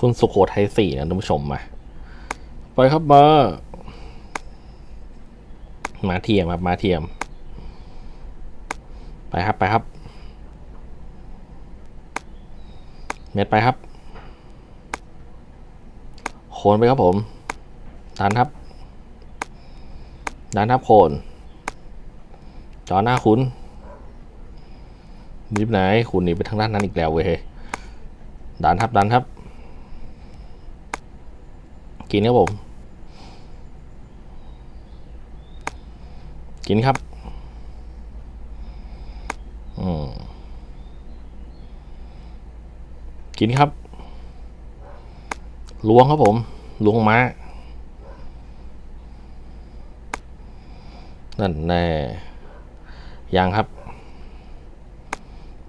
คุณสุโขทัยสี่นะท่านผู้ชมมาไปครับมา มาเทียมครับมาเทียม ไปครับไปครับ เม็ดไปครับ โคนไปครับผมดันครับดันครับโคน จอหน้าคุณนิบไหนคุณหนีไปทางด้านนั้นอีกแล้วเว้ยดันครับดันครับ กินครับผม กินครับ อืม กินครับล้วงครับผมล้วงม้านั่นแน่ยังครับ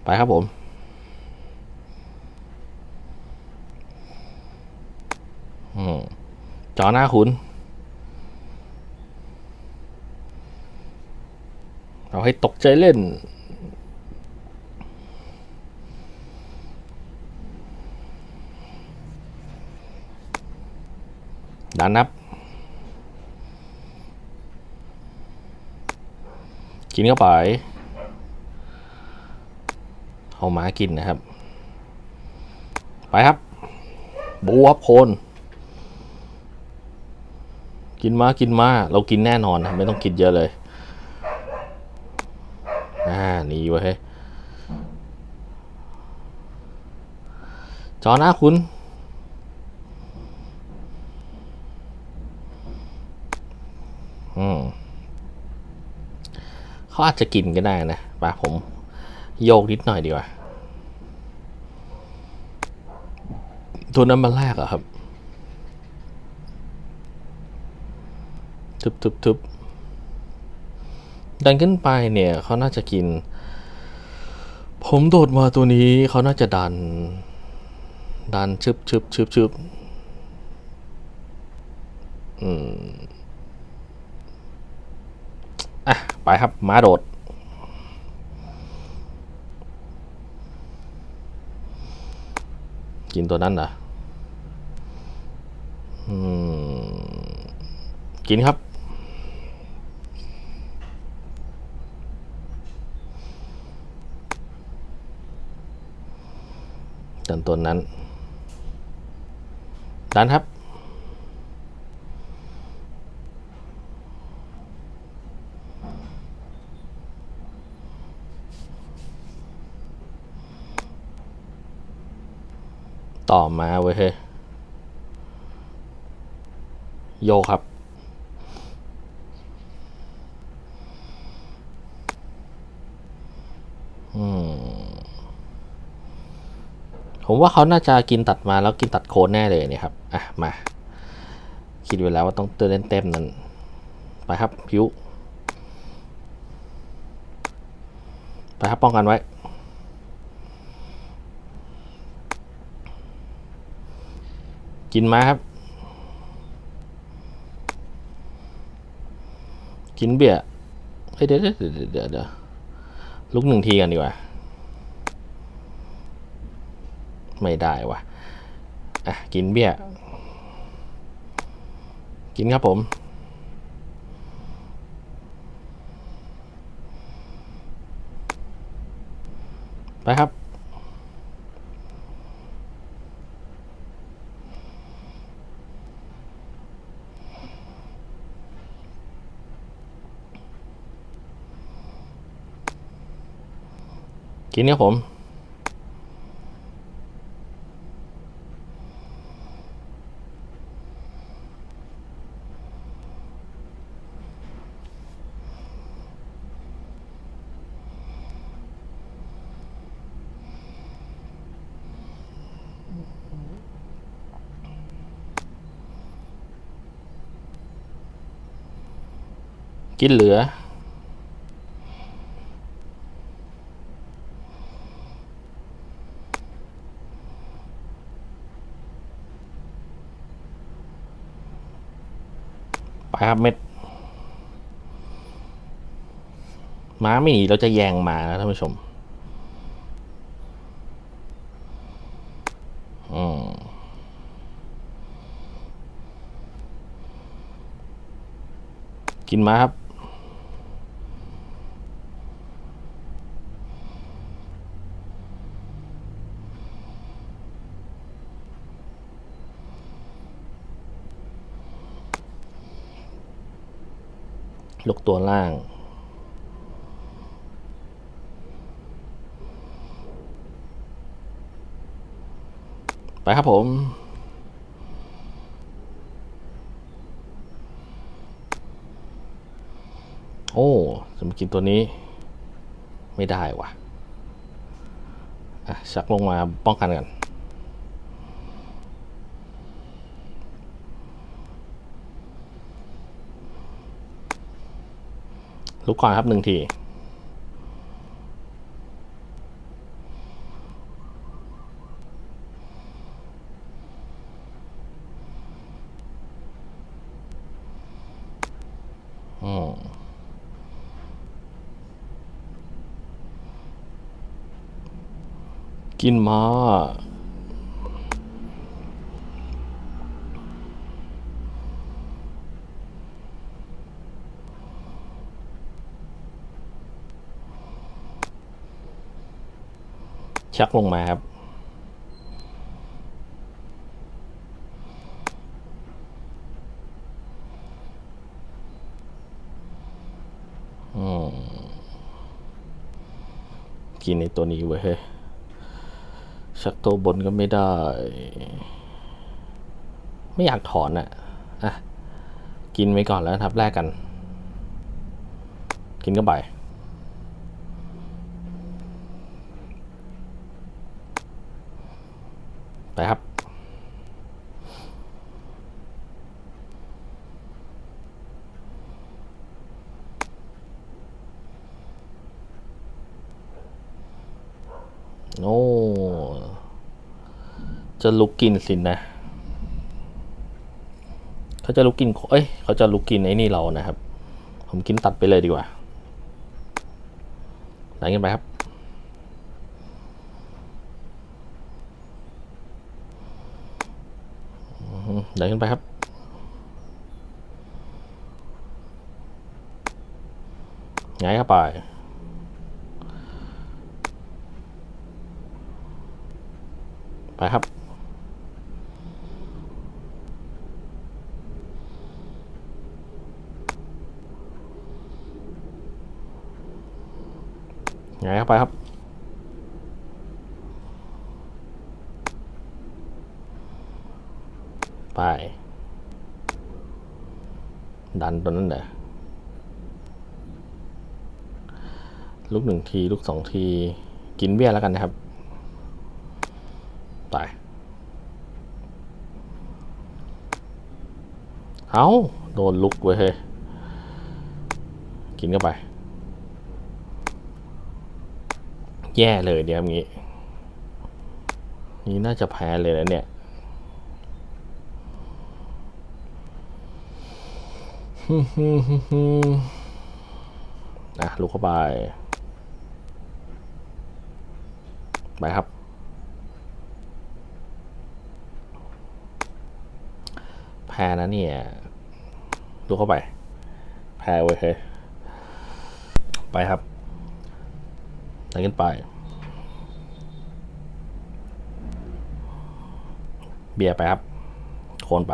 ไปครับผม อืม จอหน้าคุณ เอาให้ตกใจเล่นดันนับ กินเข้าไป เอาหมากินนะครับ ไปครับบูครับโคน กินมากินมาเรากินแน่นอนนะไม่ต้องคิดเยอะเลย อ่านี่ไว้ยจอหน้าคุณอืมเขาอาจจะกินก็ได้นะป่ะผมโยกนิดหน่อยดีกว่าตัวนั้นมาแรกอะครับ ทึบทึบทึบดันขึ้นไปเนี่ยเขาน่าจะกิน ผมโดดมาตัวนี้เขาน่าจะดัน ดันชึบชึบชึบชึบอืมอะ ไปครับมาโดด กินตัวนั้นเหรออืม กินครับ ดันตัวนั้น ดันครับ ต่อมาเว้ยเฮ้ยโยครับ ผมว่าเขาน่าจะกินตัดมาแล้วกินตัดโคนแน่เลยเนี่ยครับ อะ มา คิดไว้แล้วว่าต้องเตือนเต็มนั้น ไปครับพิวไปครับป้องกันไว้ กินมาครับ กินเบี้ยเฮ้ยเดี๋ยวเดี๋ยวเดี๋ยวเดี๋ยวเดี๋ยวลุกหนึ่งทีกันดีกว่า ไม่ได้วะอะกินเบี้ย กินครับผมไปครับ กินครับผม กินเหลือ ไปครับเม็ดม้าไม่หนีเราจะแยงมานะท่านผู้ชมกินม้าครับ ลูกตัวล่าง ไปครับผม โอ้จะมากินตัวนี้ ไม่ได้ว่ะ อะชักลงมาป้องกันกัน ลุกก่อนครับหนึ่งที อืมกินมา ชักลงมาครับ กินในตัวนี้เว้ยชักตัวบนก็ไม่ได้ ไม่อยากถอนอะอะ กินไว้ก่อนแล้วครับแลกกัน กินก็ไป ไปครับ โอ้จะลุกกินสินนะ เขาจะลุกกิน เอ้ย เขาจะลุกกินไอ้นี่เรานะครับ ผมกินตัดไปเลยดีกว่าไหนกันไปครับ อืม เดินขึ้นไปครับไงเข้าไป ไปครับไงเข้าไปครับ ไป ดันตัวนั้นเด้อลูกหนึ่งที ลูกสองที กินเบี้ยแล้วกันนะครับไปเอาโดนลุกเว้ยเฮ้ยกินเข้าไป แย่เลยเดี๋ยวงี้ นี่น่าจะแพ้เลยนะเนี่ย อะลุกเข้าไป ไปครับ แพ้นะเนี่ย ลุกเข้าไป แพ้เว้ยเฮ้ย ไปครับไหนขึ้นไป เบียร์ไปครับ โคนไป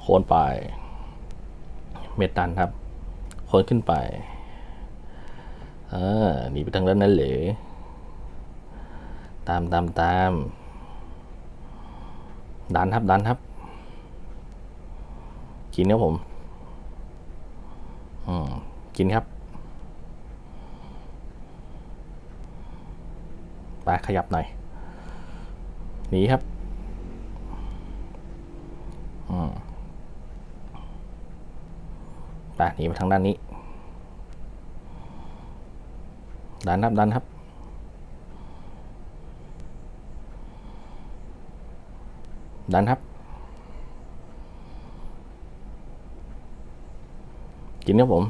โคนไป เมตันครับโคนขึ้นไปอ่าหนีไปทางด้านนั้นเหรอตามตามตามดันครับดันครับกินครับผมอืมกินครับไปขยับหน่อยหนีครับอืม ไปหนีไปทางด้านนี้ ดันครับ ดันครับ ดันครับ กินครับผม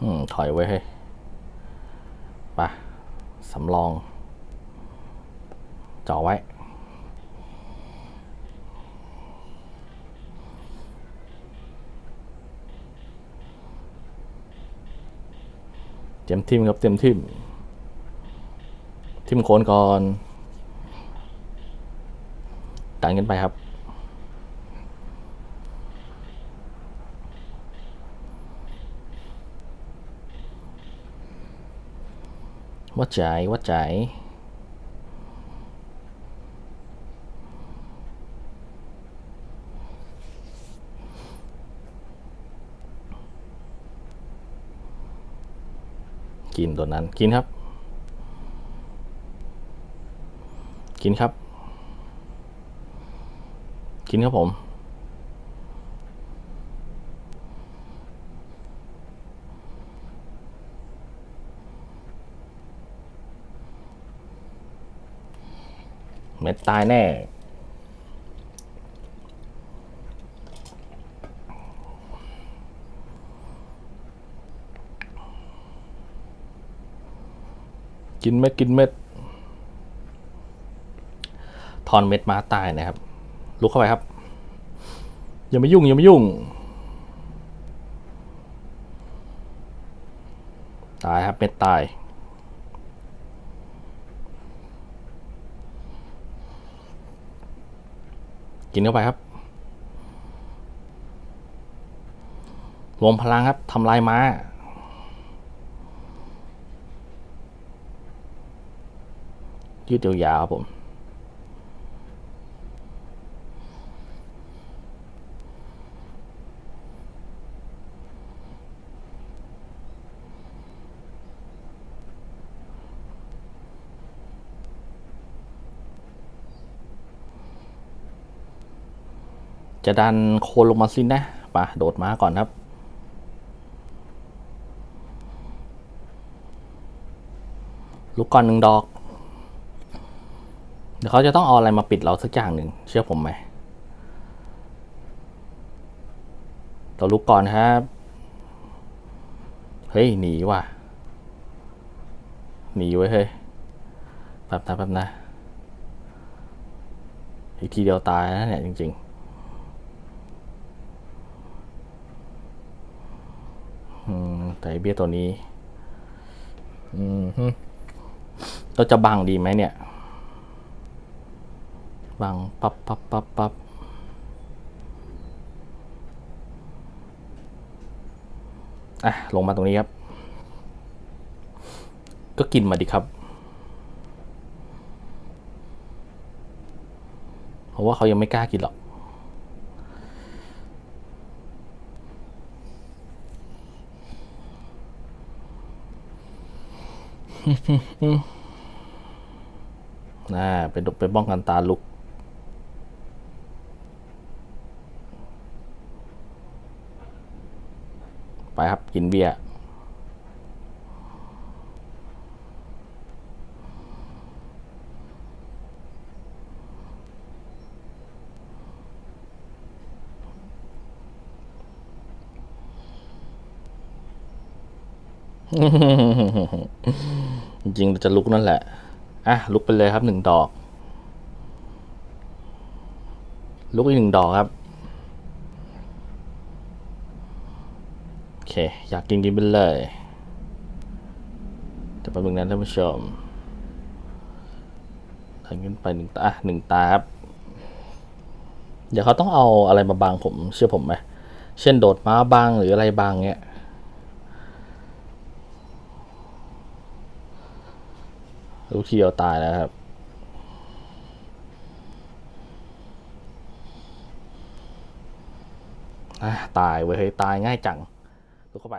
อืมถอยไว้ให้ไปสำรองจ่อไว้ เตรียมทิมครับเตรียมทิมทิมโคนก่อนตันกันไปครับ วัดใจวัดใจ กินตัวนั้นกินครับ กินครับ กินครับผม เม็ดตายแน่ กินเม็ดกินเม็ดทอนเม็ดมาตายนะครับ ลุกเข้าไปครับ อย่ามายุ่งอย่ามายุ่ง ตายครับเม็ดตาย กินเข้าไปครับ รวมพลังครับทำลายม้า ยืดยาวๆครับผม จะดันโคนลงมาสินนะป่ะโดดมาก่อนครับลูกก่อนหนึ่งดอก เดี๋ยวเขาจะต้องเอาอะไรมาปิดเราสักอย่างหนึ่งเชื่อผมไหมเราลุกก่อนครับ เฮ้ย หนีว่ะ หนีไว้เฮ้ยแป๊บนะแป๊บนะ อีกทีเดียวตายนะเนี่ยจริง ๆ อืม แต่เบี้ยตัวนี้ อืมฮึเราจะบังดีไหมเนี่ย บังปับปับปับปับอะ ลงมาตรงนี้ครับ ก็กินมาดิครับ เพราะว่าเขายังไม่กล้ากินหรอกน่าเป็นเป็นป้องกันตาลุก ไปครับ กินเบียร์จริงจะลุกนั่นแหละ อะ ลุกไปเลยครับหนึ่งดอก ลุกอีกหนึ่งดอกครับ อเคอยากกินกินไปเลยแต่ป๊บนึงนะท่านผู้ชมทางขึ้นไปหนึ่งตาหนึ่งตาครับ เดี๋ยวเขาต้องเอาอะไรมาบังผม เชื่อผมไหม เช่นโดดม้าบังหรืออะไรบังเงี้ย ลูกเดียวตายแล้วครับตายเว้ยตายง่ายจัง ลุกเข้าไป